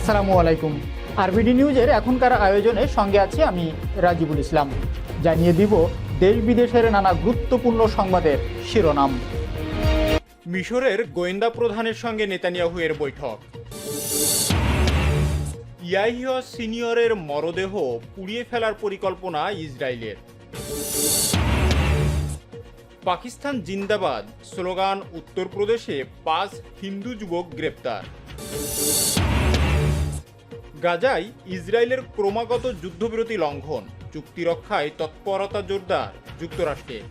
আসসালামু আলাইকুম। আরবিডি নিউজের এখনকার আয়োজনে সঙ্গে আছি আমি রাজিবুল ইসলাম। জানিয়ে দিব দেশ বিদেশের নানা গুরুত্বপূর্ণ সংবাদের শিরোনাম। মিশরের গোয়েন্দা প্রধানের সঙ্গে নেতানিয়াহুয়ের বৈঠক। ইয়াহিয়া সিনিয়রের মরদেহ পুড়িয়ে ফেলার পরিকল্পনা ইসরায়েলের। পাকিস্তান জিন্দাবাদ, স্লোগান, উত্তরপ্রদেশে পাঁচ হিন্দু যুবক গ্রেপ্তার। গাজায় ইসরায়েলের ক্রমাগত যুদ্ধবিরতি লঙ্ঘন, চুক্তি রক্ষায় তৎপরতা জোরদার যুক্তরাষ্ট্রের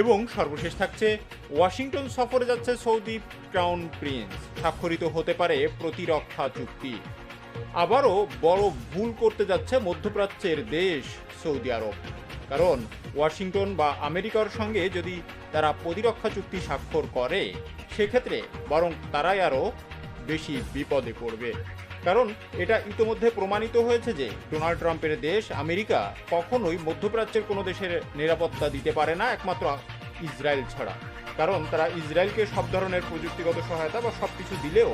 এবং সর্বশেষ থাকছে, ওয়াশিংটন সফরে যাচ্ছে সৌদি ক্রাউন প্রিন্স। স্বাক্ষরিত হতে পারে প্রতিরক্ষা চুক্তি। আবারও বড় ভুল করতে যাচ্ছে মধ্যপ্রাচ্যের দেশ সৌদি আরব। কারণ ওয়াশিংটন বা আমেরিকার সঙ্গে যদি তারা প্রতিরক্ষা চুক্তি স্বাক্ষর করে, সেক্ষেত্রে বরং তারাই আরও বেশি বিপদে পড়বে। কারণ এটা ইতোমধ্যে প্রমাণিত হয়েছে যে, ডোনাল্ড ট্রাম্পের দেশ আমেরিকা কখনোই মধ্যপ্রাচ্যের কোনো দেশের নিরাপত্তা দিতে পারে না, একমাত্র ইসরায়েল ছাড়া। কারণ তারা ইসরায়েলকে সব ধরনের প্রযুক্তিগত সহায়তা বা সব কিছু দিলেও,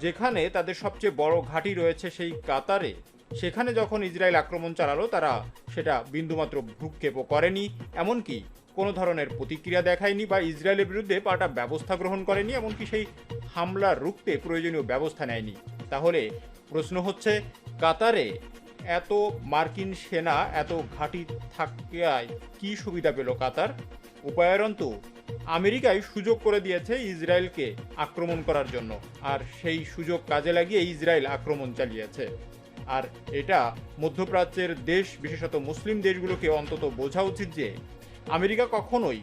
যেখানে তাদের সবচেয়ে বড় ঘাঁটি রয়েছে সেই কাতারে, সেখানে যখন ইসরায়েল আক্রমণ চালালো, তারা সেটা বিন্দুমাত্র ভ্রুক্ষেপও করেনি। এমনকি কোনো ধরনের প্রতিক্রিয়া দেখায়নি বা ইসরায়েলের বিরুদ্ধে পাল্টা ব্যবস্থা গ্রহণ করেনি, এমনকি সেই হামলা রুখতে প্রয়োজনীয় ব্যবস্থা নেয়নি। তাহলে প্রশ্ন হচ্ছে, কাতারে এত মার্কিন সেনা, এত ঘাঁটি থাকায় কি সুবিধা পেল কাতার? উপায়রন্তু আমেরিকায় সুযোগ করে দিয়েছে ইসরায়েলকে আক্রমণ করার জন্য, আর সেই সুযোগ কাজে লাগিয়ে ইসরায়েল আক্রমণ চালিয়েছে। আর এটা মধ্যপ্রাচ্যের দেশ, বিশেষত মুসলিম দেশগুলোকে অন্তত বোঝা উচিত যে আমেরিকা কখনোই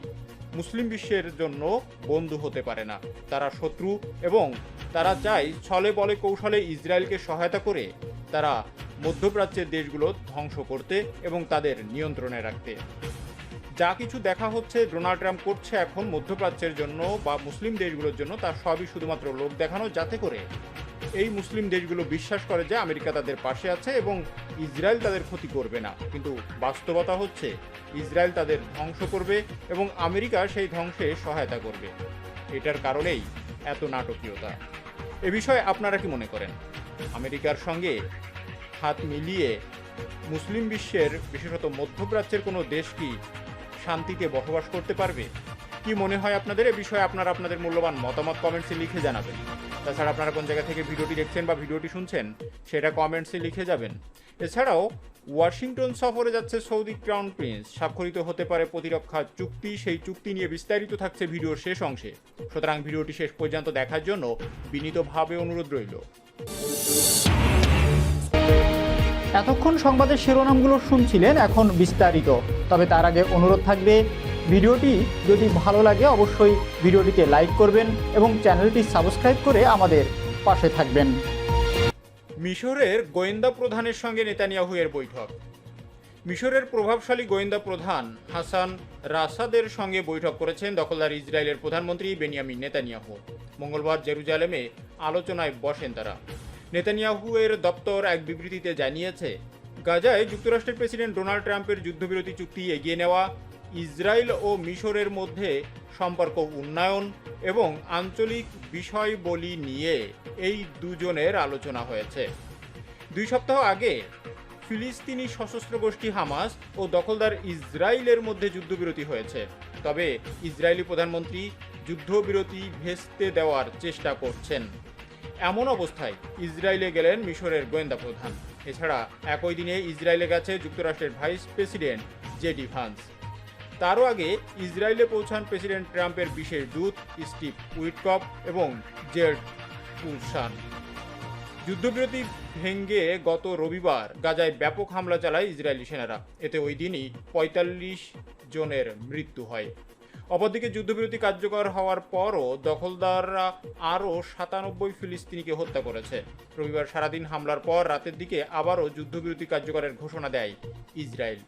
মুসলিম বিশ্বের জন্য বন্ধু হতে পারে না। তারা শত্রু এবং তারা চায় ছলে বলে কৌশলে ইসরায়েলকে সহায়তা করে তারা মধ্যপ্রাচ্যের দেশগুলো ধ্বংস করতে এবং তাদের নিয়ন্ত্রণে রাখতে। যা কিছু দেখা হচ্ছে ডোনাল্ড ট্রাম্প করছে এখন মধ্যপ্রাচ্যের জন্য বা মুসলিম দেশগুলোর জন্য তার সবই শুধুমাত্র লোক দেখানো যাতে করে এই মুসলিম দেশগুলো বিশ্বাস করে যে আমেরিকা তাদের পাশে আছে এবং ইসরায়েল তাদের ক্ষতি করবে না। কিন্তু বাস্তবতা হচ্ছে, ইসরায়েল তাদের ধ্বংস করবে এবং আমেরিকা সেই ধ্বংসে সহায়তা করবে। এটার কারণেই এত নাটকীয়তা। এ বিষয়ে আপনারা কি মনে করেন? আমেরিকার সঙ্গে হাত মিলিয়ে মুসলিম বিশ্বের, বিশেষত মধ্যপ্রাচ্যের কোনো দেশ কি শান্তিতে বসবাস করতে পারবে? কি মনে হয় আপনাদের? এ বিষয়ে আপনারা আপনাদের মূল্যবান মতামত কমেন্টসে লিখে জানাবেন। তাছাড়া আপনারা কোন জায়গা থেকে ভিডিওটি দেখছেন বা ভিডিওটি শুনছেন, সেটা কমেন্টসে লিখে যাবেন। এছাড়াও, ওয়াশিংটন সফরে যাচ্ছে সৌদি ক্রাউন প্রিন্স। স্বাক্ষরিত হতে পারে প্রতিরক্ষা চুক্তি, সেই চুক্তি নিয়ে বিস্তারিত থাকছে ভিডিওর শেষ অংশে। সুতরাং ভিডিওটি শেষ পর্যন্ত দেখার জন্য বিনীতভাবে অনুরোধ রইল। এতক্ষণ সংবাদের শিরোনামগুলো শুনছিলেন, এখন বিস্তারিত। তবে তার আগে অনুরোধ থাকবে ভিডিওটি যদি ভালো লাগে, অবশ্যই ভিডিওটিতে লাইক করবেন এবং চ্যানেলটি সাবস্ক্রাইব করে আমাদের পাশে থাকবেন। মিশরের গোয়েন্দা প্রধানের সঙ্গে নেতানিয়াহুয়ের বৈঠক। মিশরের প্রভাবশালী গোয়েন্দা প্রধান হাসান রাসাদের সঙ্গে বৈঠক করেছেন দখলদার ইসরায়েলের প্রধানমন্ত্রী বেনিয়ামিন নেতানিয়াহু। মঙ্গলবার জেরুজালেমে আলোচনায় বসেন তারা। নেতানিয়াহুয়ের দপ্তর এক বিবৃতিতে জানিয়েছে, গাজায় যুক্তরাষ্ট্রের প্রেসিডেন্ট ডোনাল্ড ট্রাম্পের যুদ্ধবিরতি চুক্তি এগিয়ে নেওয়া ইসরায়েল ও মিশরের মধ্যে সম্পর্ক উন্নয়ন এবং আঞ্চলিক বিষয়বলী নিয়ে এই দুজনের আলোচনা হয়েছে। দুই সপ্তাহ আগে ফিলিস্তিনি সশস্ত্র গোষ্ঠী হামাস ও দখলদার ইসরায়েলের মধ্যে যুদ্ধবিরতি হয়েছে। তবে ইসরায়েলি প্রধানমন্ত্রী যুদ্ধবিরতি ভেস্তে দেওয়ার চেষ্টা করছেন। এমন অবস্থায় ইসরায়েলে গেলেন মিশরের গোয়েন্দা প্রধান। এছাড়া একই দিনে ইসরায়েলে গেছে যুক্তরাষ্ট্রের ভাইস প্রেসিডেন্ট জেডি ভান্স। তারও আগে ইসরায়েলে পৌঁছান প্রেসিডেন্ট ট্রাম্পের বিশেষ দূত স্টিভ উইটকপ এবং জেড উলসান যুদ্ধবিরতি ভেঙ্গে গত রবিবার গাজায় ব্যাপক হামলা চালায় ইসরায়েলি সেনারা। এতে ওই দিনই পঁয়তাল্লিশ জনের মৃত্যু হয়। অপরদিকে যুদ্ধবিরতি কার্যকর হওয়ার পরও দখলদাররা আরও সাতানব্বই ফিলিস্তিনিকে হত্যা করেছে। রবিবার সারাদিন হামলার পর রাতের দিকে আবারও যুদ্ধবিরতি কার্যকরের ঘোষণা দেয় ইসরায়েল।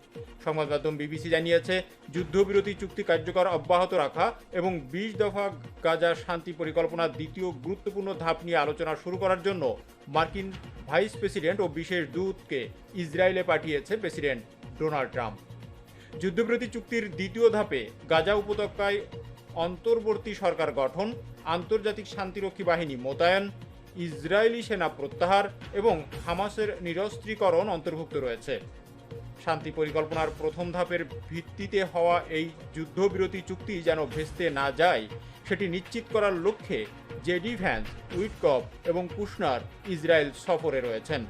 সংবাদ মাধ্যম বিবিসি জানিয়েছে, যুদ্ধবিরতি চুক্তি কার্যকর অব্যাহত রাখা এবং বিশ দফা গাজা শান্তি পরিকল্পনার দ্বিতীয় গুরুত্বপূর্ণ ধাপ নিয়ে আলোচনা শুরু করার জন্য মার্কিন ভাইস প্রেসিডেন্ট ও বিশেষ দূতকে ইসরায়েলে পাঠিয়েছে প্রেসিডেন্ট ডোনাল্ড ট্রাম্প। যুদ্ধবিরতি চুক্তির দ্বিতীয় ধাপে গাজা উপত্যকায় অন্তর্বর্তী সরকার গঠন, আন্তর্জাতিক শান্তিরক্ষী বাহিনী মোতায়েন, ইসরায়েলি সেনা প্রত্যাহার এবং হামাসের নিরস্ত্রীকরণ অন্তর্ভুক্ত রয়েছে। শান্তি পরিকল্পনার প্রথম ধাপের ভিত্তিতে হওয়া এই যুদ্ধবিরতি চুক্তি যেন ভেস্তে না যায়, সেটি নিশ্চিত করার লক্ষ্যে জেডি ভ্যান্স উইটকপ এবং কুশনার ইসরায়েল সফরে রয়েছেন।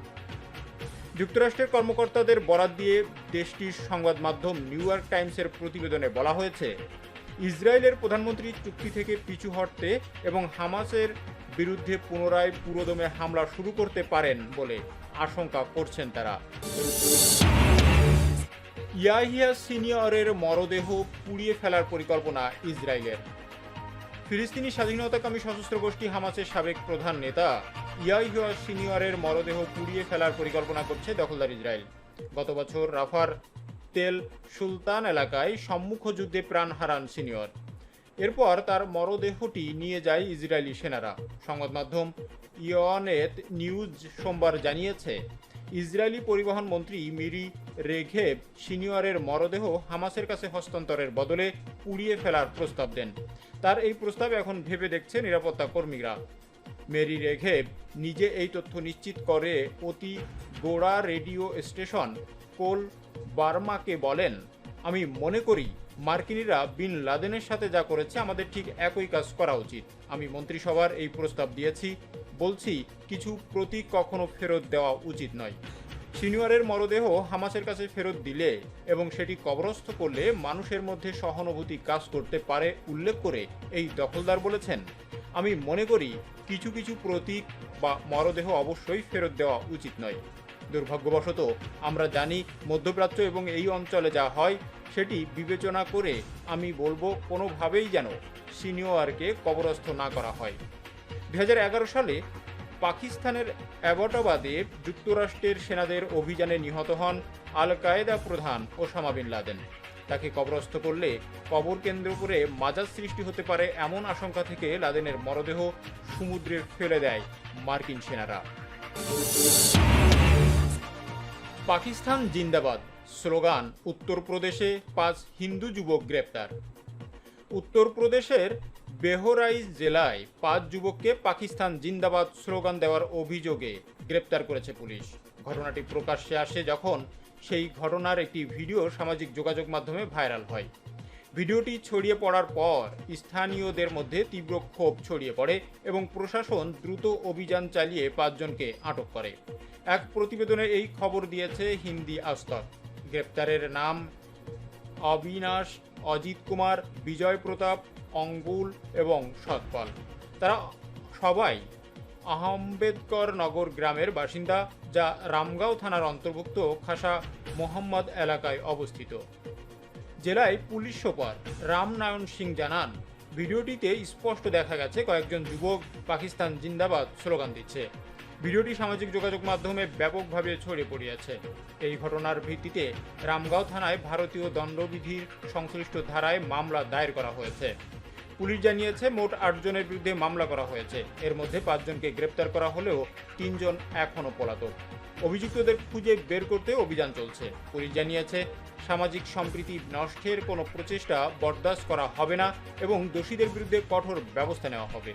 যুক্তরাষ্ট্রের কর্মকর্তাদের বরাত দিয়ে দেশটির সংবাদ মাধ্যম নিউ ইয়র্ক টাইমসের প্রতিবেদনে বলা হয়েছে, ইসরায়েলের প্রধানমন্ত্রী চুক্তি থেকে পিছু হটতে এবং হামাসের বিরুদ্ধে পুনরায় পুরোদমে হামলা শুরু করতে পারেন বলে আশঙ্কা করছেন তারা। ইয়াহিয়া সিনিয়রের মরদেহ পুড়িয়ে ফেলার পরিকল্পনা ইসরায়েলের। ফিলিস্তিনি স্বাধীনতাকামী সশস্ত্র গোষ্ঠী হামাসের সাবেক প্রধান নেতা ইয়াহিয়া সিনিয়রের মরদেহ পুড়িয়ে ফেলার পরিকল্পনা করছে দখলদার ইসরায়েল। গত বছর রাফার তেল সুলতান এলাকায় সম্মুখ যুদ্ধে প্রাণ হারান সিনিয়র। এরপর তার মরদেহটি নিয়ে যায় ইসরায়েলি সেনারা। সংবাদ মাধ্যম ইয়নেত নিউজ সোমবার জানিয়েছে, ইসরায়েলি পরিবহন মন্ত্রী মিরি রেঘেব সিনিয়রের মরদেহ হামাসের কাছে হস্তান্তরের বদলে পুড়িয়ে ফেলার প্রস্তাব দেন। তার এই প্রস্তাব এখন ভেবে দেখছে নিরাপত্তা কর্মীরা। মেরি রেঘেব নিজে এই তথ্য নিশ্চিত করে অতি গোড়া রেডিও স্টেশন কোল বার্মাকে বলেন, আমি মনে করি মার্কিনিরা বিন লাদেনের সাথে যা করেছে আমাদের ঠিক একই কাজ করা উচিত। আমি মন্ত্রিসভার এই প্রস্তাব দিয়েছি, বলছি কিছু প্রতীক কখনো ফেরত দেওয়া উচিত নয়। সিনিয়রের মরদেহ হামাসের কাছে ফেরত দিলে এবং সেটি কবরস্থ করলে মানুষের মধ্যে সহানুভূতি কাজ করতে পারে, উল্লেখ করে এই দখলদার বলেছেন। আমি মনে করি কিছু কিছু প্রতীক বা মরদেহ অবশ্যই ফেরত দেওয়া উচিত নয়। দুর্ভাগ্যবশত আমরা জানি মধ্যপ্রাচ্য এবং এই অঞ্চলে যা হয় সেটি বিবেচনা করে আমি বলব কোনোভাবেই যেন সিনিয়রকে কবরস্থ না করা হয়। দু হাজার এগারো সালে পাকিস্তানের অ্যাবটাবাদে যুক্তরাষ্ট্রের সেনাদের অভিযানে নিহত হন আল কায়েদা প্রধান ওসামা বিন লাদেন। তাকে কবরস্থ করলে কবর কেন্দ্র করে মাজার সৃষ্টি হতে পারে এমন আশঙ্কা থেকে লাদেনের মরদেহ সমুদ্রে ফেলে দেয় মার্কিন সেনারা। পাকিস্তান জিন্দাবাদ, স্লোগান, উত্তরপ্রদেশে পাঁচ হিন্দু যুবক গ্রেপ্তার। উত্তরপ্রদেশের বেহরাইজ জেলায় পাঁচ যুবককে পাকিস্তান জিন্দাবাদ স্লোগান দেওয়ার অভিযোগে গ্রেপ্তার করেছে পুলিশ। ঘটনাটি প্রকাশ্যে আসে যখন সেই ঘটনার একটি ভিডিও সামাজিক যোগাযোগ মাধ্যমে ভাইরাল হয়। ভিডিওটি ছড়িয়ে পড়ার পর স্থানীয়দের মধ্যে তীব্র ক্ষোভ ছড়িয়ে পড়ে এবং প্রশাসন দ্রুত অভিযান চালিয়ে পাঁচজনকে আটক করে। এক প্রতিবেদনে এই খবর দিয়েছে হিন্দি আস্তক গ্রেপ্তারের নাম অবিনাশ, অজিত কুমার, বিজয় প্রতাপ, অঙ্গুল এবং সৎপাল। তারা সবাই আহম্বেদকর নগর গ্রামের বাসিন্দা, যা রামগাঁও থানার অন্তর্ভুক্ত খাসা মোহাম্মদ এলাকায় অবস্থিত। জেলায় পুলিশ সুপার রামনারায়ণ সিং জানান, ভিডিওটিতে স্পষ্ট দেখা গেছে কয়েকজন যুবক পাকিস্তান জিন্দাবাদ স্লোগান দিচ্ছে। ভিডিওটি সামাজিক যোগাযোগ মাধ্যমে ব্যাপকভাবে ছড়িয়ে পড়িয়েছে। এই ঘটনার ভিত্তিতে রামগাঁও থানায় ভারতীয় দণ্ডবিধির সংশ্লিষ্ট ধারায় মামলা দায়ের করা হয়েছে। পুলিশ জানিয়েছে, মোট আটজনের বিরুদ্ধে মামলা করা হয়েছে। এর মধ্যে পাঁচজনকে গ্রেপ্তার করা হলেও তিনজন এখনও পলাতক। অভিযুক্তদের খুঁজে বের করতে অভিযান চলছে। পুলিশ জানিয়েছে, সামাজিক সম্প্রীতি নষ্টের কোনো প্রচেষ্টা বরদাস্ত করা হবে না এবং দোষীদের বিরুদ্ধে কঠোর ব্যবস্থা নেওয়া হবে।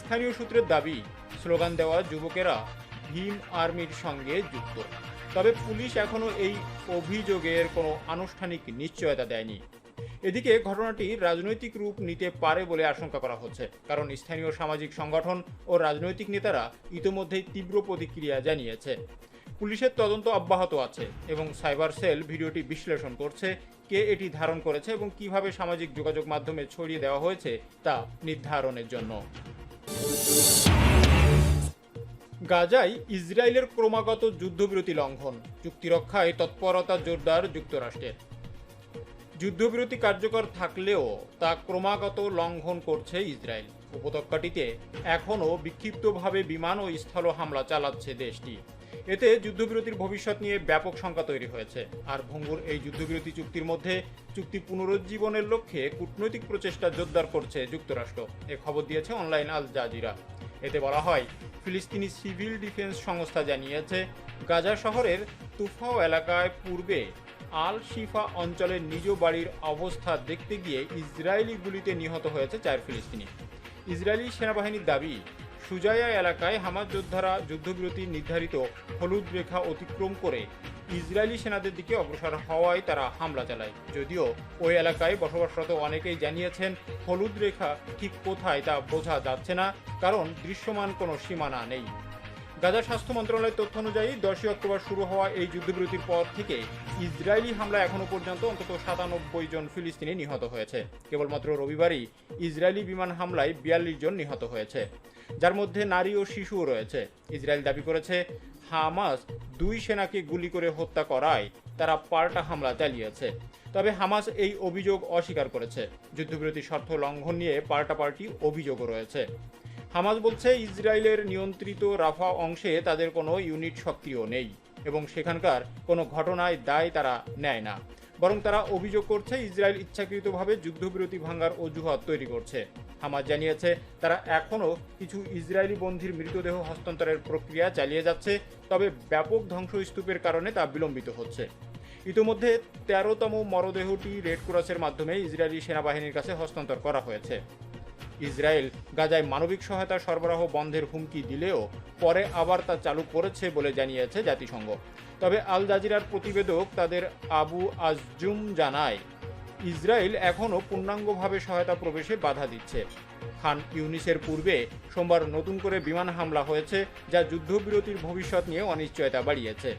স্থানীয় সূত্রের দাবি, স্লোগান দেওয়া যুবকেরা ভীম আর্মির সঙ্গে যুক্ত। তবে পুলিশ এখনও এই অভিযোগের কোনো আনুষ্ঠানিক নিশ্চয়তা দেয়নি। এদিকে ঘটনাটি রাজনৈতিক রূপ নিতে পারে বলে আশঙ্কা করা হচ্ছে, কারণ স্থানীয় সামাজিক সংগঠন ও রাজনৈতিক নেতারা ইতোমধ্যেই তীব্র প্রতিক্রিয়া জানিয়েছে। পুলিশের তদন্ত অব্যাহত আছে এবং সাইবার সেল ভিডিওটি বিশ্লেষণ করছে, কে এটি ধারণ করেছে এবং কীভাবে সামাজিক যোগাযোগ মাধ্যমে ছড়িয়ে দেওয়া হয়েছে তা নির্ধারণের জন্য। গাজায় ইসরায়েলের ক্রমাগত যুদ্ধবিরতি লঙ্ঘন চুক্তি রক্ষায় তৎপরতা জোরদার যুক্তরাষ্ট্রের। যুদ্ধবিরতি কার্যকর থাকলেও তা ক্রমাগত লঙ্ঘন করছে ইসরায়েল। উপত্যকাটিতে এখনও বিক্ষিপ্তভাবে বিমান ও স্থল হামলা চালাচ্ছে দেশটি। এতে যুদ্ধবিরতির ভবিষ্যৎ নিয়ে ব্যাপক শঙ্কা তৈরি হয়েছে। আর ভঙ্গুর এই যুদ্ধবিরতি চুক্তির মধ্যে চুক্তি পুনরুজ্জীবনের লক্ষ্যে কূটনৈতিক প্রচেষ্টা জোরদার করছে যুক্তরাষ্ট্র। এ খবর দিয়েছে অনলাইন আল জাজিরা। এতে বলা হয়, ফিলিস্তিনি সিভিল ডিফেন্স সংস্থা জানিয়েছে, গাজা শহরের তুফাও এলাকায় পূর্বে আল শিফা অঞ্চলের নিজ বাড়ির অবস্থা দেখতে গিয়ে ইসরায়েলি গুলিতে নিহত হয়েছে চার ফিলিস্তিনি। ইসরায়েলি সেনাবাহিনীর দাবি সুজায়া এলাকায় হামাজ যোদ্ধারা যুদ্ধবিরতি নির্ধারিত হলুদ রেখা অতিক্রম করে ইসরায়েলি সেনাদের দিকে অগ্রসর হওয়ায় তারা হামলা চালায়। যদিও ওই এলাকায় বসবাসরত অনেকেই জানিয়েছেন, হলুদ রেখা ঠিক কোথায় তা বোঝা যাচ্ছে না, কারণ দৃশ্যমান কোনো সীমানা নেই। গাজা স্বাস্থ্য মন্ত্রণালয়ের তথ্য অনুযায়ী দশই অক্টোবর শুরু হওয়া এই যুদ্ধবিরতির পর থেকে ইসরায়েলি হামলা এখনও পর্যন্ত অন্তত সাতানব্বই জন ফিলিস্তিনি নিহত হয়েছে। কেবলমাত্র রবিবারই ইসরায়েলি বিমান হামলায় বিয়াল্লিশ জন নিহত হয়েছে। যার মধ্যে নারী ও শিশুও রয়েছে। ইসরায়েল দাবি করেছে, হামাস দুই সেনাকে গুলি করে হত্যা করায় তারা পাল্টা হামলা চালিয়েছে। তবে হামাস এই অভিযোগ অস্বীকার করেছে। যুদ্ধবিরতি শর্ত লঙ্ঘন নিয়ে পাল্টাপাল্টি অভিযোগও রয়েছে। হামাস বলছে, ইসরায়েলের নিয়ন্ত্রিত রাফা অংশে তাদের কোনো ইউনিট সক্রিয় নেই এবং সেখানকার কোনো ঘটনায় দায় তারা নেয় না। বরং তারা অভিযোগ করছে, ইসরায়েল ইচ্ছাকৃতভাবে যুদ্ধবিরতি ভাঙার অজুহাত তৈরি করছে। হামাস জানিয়েছে, তারা এখনও কিছু ইসরায়েলি বন্ধির মৃতদেহ হস্তান্তরের প্রক্রিয়া চালিয়ে যাচ্ছে, তবে ব্যাপক ধ্বংসস্তূপের কারণে তা বিলম্বিত হচ্ছে। ইতিমধ্যে তেরোতম মরদেহটি রেড ক্রসের মাধ্যমে ইসরায়েলি সেনাবাহিনীর কাছে হস্তান্তর করা হয়েছে। ইসরায়েল গাজায় মানবিক সহায়তা সরবরাহ বন্ধের হুমকি দিলেও পরে আবার তা চালু করেছে বলে জানিয়েছে জাতিসংঘ। তবে আল জাজিরার প্রতিবেদক তাদের আবু আজজুম জানায়, ইসরায়েল এখনও পূর্ণাঙ্গভাবে সহায়তা প্রবেশে বাধা দিচ্ছে। খান ইউনিসের পূর্বে সোমবার নতুন করে বিমান হামলা হয়েছে যা যুদ্ধবিরতির ভবিষ্যৎ নিয়ে অনিশ্চয়তা বাড়িয়েছে।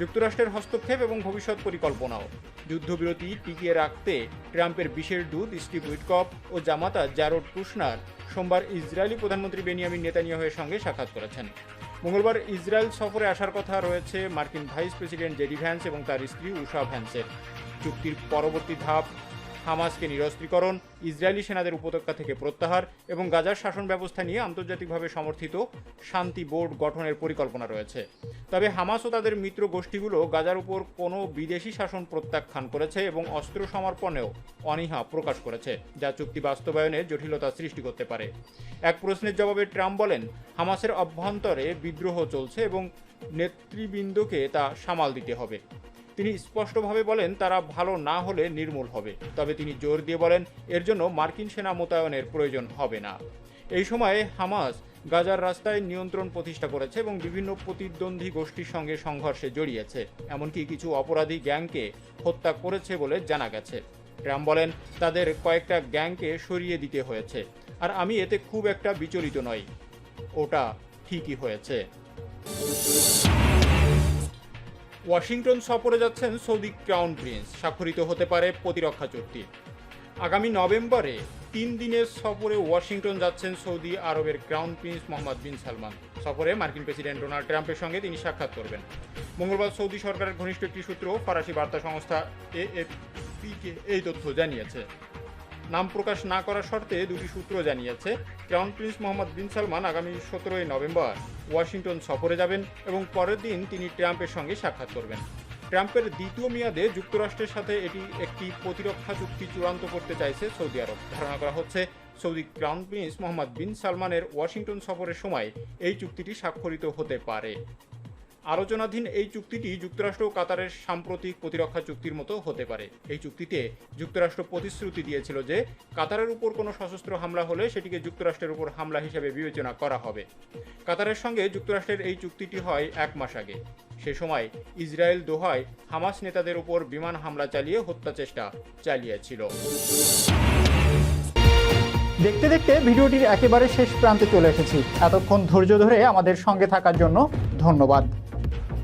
যুক্তরাষ্ট্রের হস্তক্ষেপ এবং ভবিষ্যৎ পরিকল্পনাও। যুদ্ধবিরতি টিকিয়ে রাখতে ট্রাম্পের বিশেষ দূত স্টিভ উইটকপ ও জামাতা জারোড কুশনার সোমবার ইসরায়েলি প্রধানমন্ত্রী বেনিয়ামিন নেতানিয়াহের সঙ্গে সাক্ষাৎ করেছেন। মঙ্গলবার ইসরায়েল সফরে আসার কথা রয়েছে মার্কিন ভাইস প্রেসিডেন্ট জেডি ভ্যান্স এবং তার স্ত্রী উষা ভ্যান্সের। চুক্তির পরবর্তী ধাপ হামাসকে নিরস্ত্রীকরণ, ইসরায়েলি সেনাদের উপত্যকা থেকে প্রত্যাহার এবং গাজার শাসন ব্যবস্থা নিয়ে আন্তর্জাতিকভাবে সমর্থিত শান্তি বোর্ড গঠনের পরিকল্পনা রয়েছে। তবে হামাস ও তাদের মিত্র গোষ্ঠীগুলো গাজার উপর কোনো বিদেশি শাসন প্রত্যাখ্যান করেছে এবং অস্ত্র সমর্পণেও অনীহা প্রকাশ করেছে, যা চুক্তি বাস্তবায়নে জটিলতা সৃষ্টি করতে পারে। এক প্রশ্নের জবাবে ট্রাম্প বলেন, হামাসের অভ্যন্তরে বিদ্রোহ চলছে এবং নেতৃবৃন্দকে তা সামাল দিতে হবে। তিনি স্পষ্টভাবে বলেন, তারা ভালো না হলে নির্মূল হবে। তবে তিনি জোর দিয়ে বলেন, এর জন্য মার্কিন সেনা মোতায়েনের প্রয়োজন হবে না। এই সময়ে হামাস গাজার রাস্তায় নিয়ন্ত্রণ প্রতিষ্ঠা করেছে এবং বিভিন্ন প্রতিদ্বন্দ্বী গোষ্ঠীর সঙ্গে সংঘর্ষে জড়িয়েছে। এমনকি কিছু অপরাধী গ্যাংকে হত্যা করেছে বলে জানা গেছে। ট্রাম্প বলেন, তাদের কয়েকটা গ্যাংকে সরিয়ে দিতে হয়েছে। আর আমি এতে খুব একটা বিচলিত নই। ওটা ঠিকই হয়েছে। ওয়াশিংটন সফরে যাচ্ছেন সৌদি ক্রাউন প্রিন্স। স্বাক্ষরিত হতে পারে প্রতিরক্ষা চুক্তি। আগামী নভেম্বরে তিন দিনের সফরে ওয়াশিংটন যাচ্ছেন সৌদি আরবের crown prince Mohammed bin Salman. সফরে মার্কিন প্রেসিডেন্ট ডোনাল্ড ট্রাম্পের সঙ্গে তিনি সাক্ষাৎ করবেন। মঙ্গলবার সৌদি সরকারের ঘনিষ্ঠ একটি সূত্র, ফরাসি বার্তা সংস্থা এএফপিকে এই তথ্য জানিয়েছে। নাম প্রকাশ না করার শর্তে দুটি সূত্র জানিয়েছে crown prince Mohammed bin Salman আগামী সতেরোই নভেম্বর ওয়াশিংটন সফরে যাবেন এবং পরের দিন তিনি ট্রাম্পের সঙ্গে সাক্ষাৎ করবেন। ট্রাম্পের দ্বিতীয় মেয়াদে যুক্তরাষ্ট্রের সাথে এটি একটি প্রতিরক্ষা চুক্তি চূড়ান্ত করতে চাইছে সৌদি আরব। ধারণা করা হচ্ছে Saudi crown prince Mohammed bin সালমানের ওয়াশিংটন সফরের সময় এই চুক্তিটি স্বাক্ষরিত হতে পারে। আলোচনাধীন এই চুক্তিটি যুক্তরাষ্ট্র ও কাতারের সাম্প্রতিক প্রতিরক্ষা চুক্তির মতো হতে পারে। এই চুক্তিতে যুক্তরাষ্ট্র প্রতিশ্রুতি দিয়েছিল যে কাতারের উপর কোনো সশস্ত্র হামলা হলে সেটিকে যুক্তরাষ্ট্রের উপর হামলা হিসেবে বিবেচনা করা হবে। কাতারের সঙ্গে যুক্তরাষ্ট্রের এই চুক্তিটি হয় এক মাস আগে। সে সময় ইসরায়েল দোহায় হামাস নেতাদের উপর বিমান হামলা চালিয়ে হত্যা চেষ্টা চালিয়েছিল। দেখতে দেখতে ভিডিওটির একেবারে শেষ প্রান্তে চলে এসেছি। এতক্ষণ ধৈর্য ধরে আমাদের সঙ্গে থাকার জন্য ধন্যবাদ।